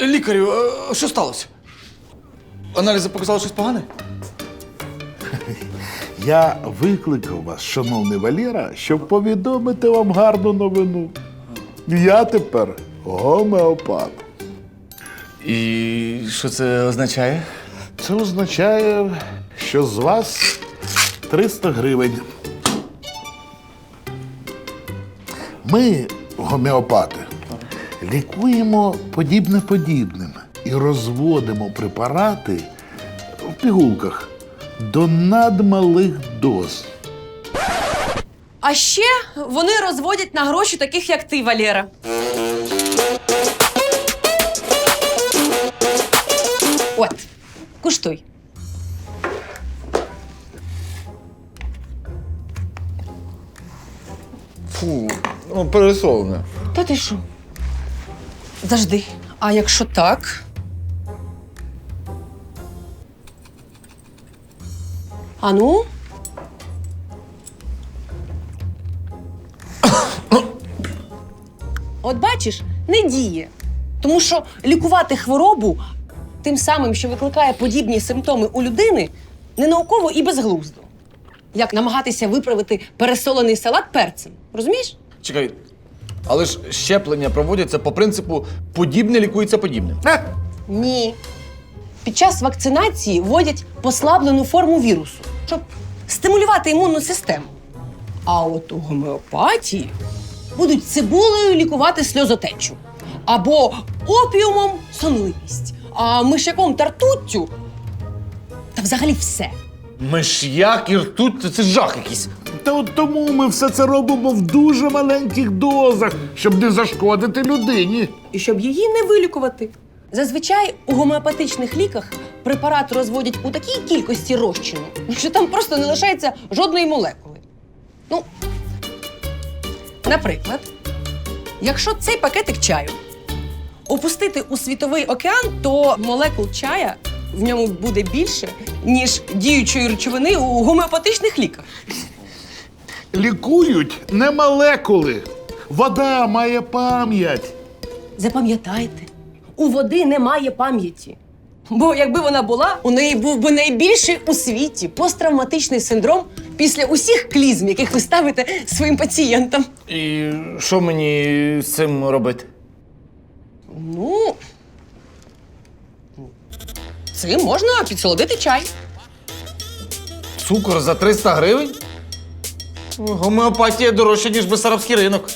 Лікарю, а що сталося? Аналізи показали щось погане? Я викликав вас, шановний Валера, щоб повідомити вам гарну новину. Я тепер гомеопат. І що це означає? Це означає, що з вас 300 гривень. Ми, гомеопати, лікуємо подібне подібним і розводимо препарати в пігулках до надмалих доз. А ще вони розводять на гроші таких, як ти, Валера. От, куштуй. Фу, ну пересолене. Та ти що? Завжди. А якщо так? А ну? От бачиш, не діє. Тому що лікувати хворобу тим самим, що викликає подібні симптоми у людини, не науково і безглуздо. Як намагатися виправити пересолений салат перцем. Розумієш? Чекай, але ж щеплення проводяться по принципу подібне лікується подібним. Ні. Під час вакцинації вводять послаблену форму вірусу, щоб стимулювати імунну систему. А от у гомеопатії будуть цибулею лікувати сльозотечу або опіумом сонливість, а мишяком та ртуттю та взагалі все. Миш'як і ртуть – це жах якийсь. Та от тому ми все це робимо в дуже маленьких дозах, щоб не зашкодити людині. і щоб її не вилікувати. Зазвичай у гомеопатичних ліках препарат розводять у такій кількості розчину, що там просто не лишається жодної молекули. Ну, наприклад, якщо цей пакетик чаю опустити у світовий океан, то молекул чая в ньому буде більше, ніж діючої речовини у гомеопатичних ліках. Лікують не молекули. Вода має пам'ять. Запам'ятайте, у води немає пам'яті. Бо якби вона була, у неї був би найбільший у світі посттравматичний синдром після усіх клізм, яких ви ставите своїм пацієнтам. І що мені з цим робити? Ну. Цим можна підсолодити чай. Цукор за 300 гривень? Гомеопатія дорожча, ніж бесарабський ринок.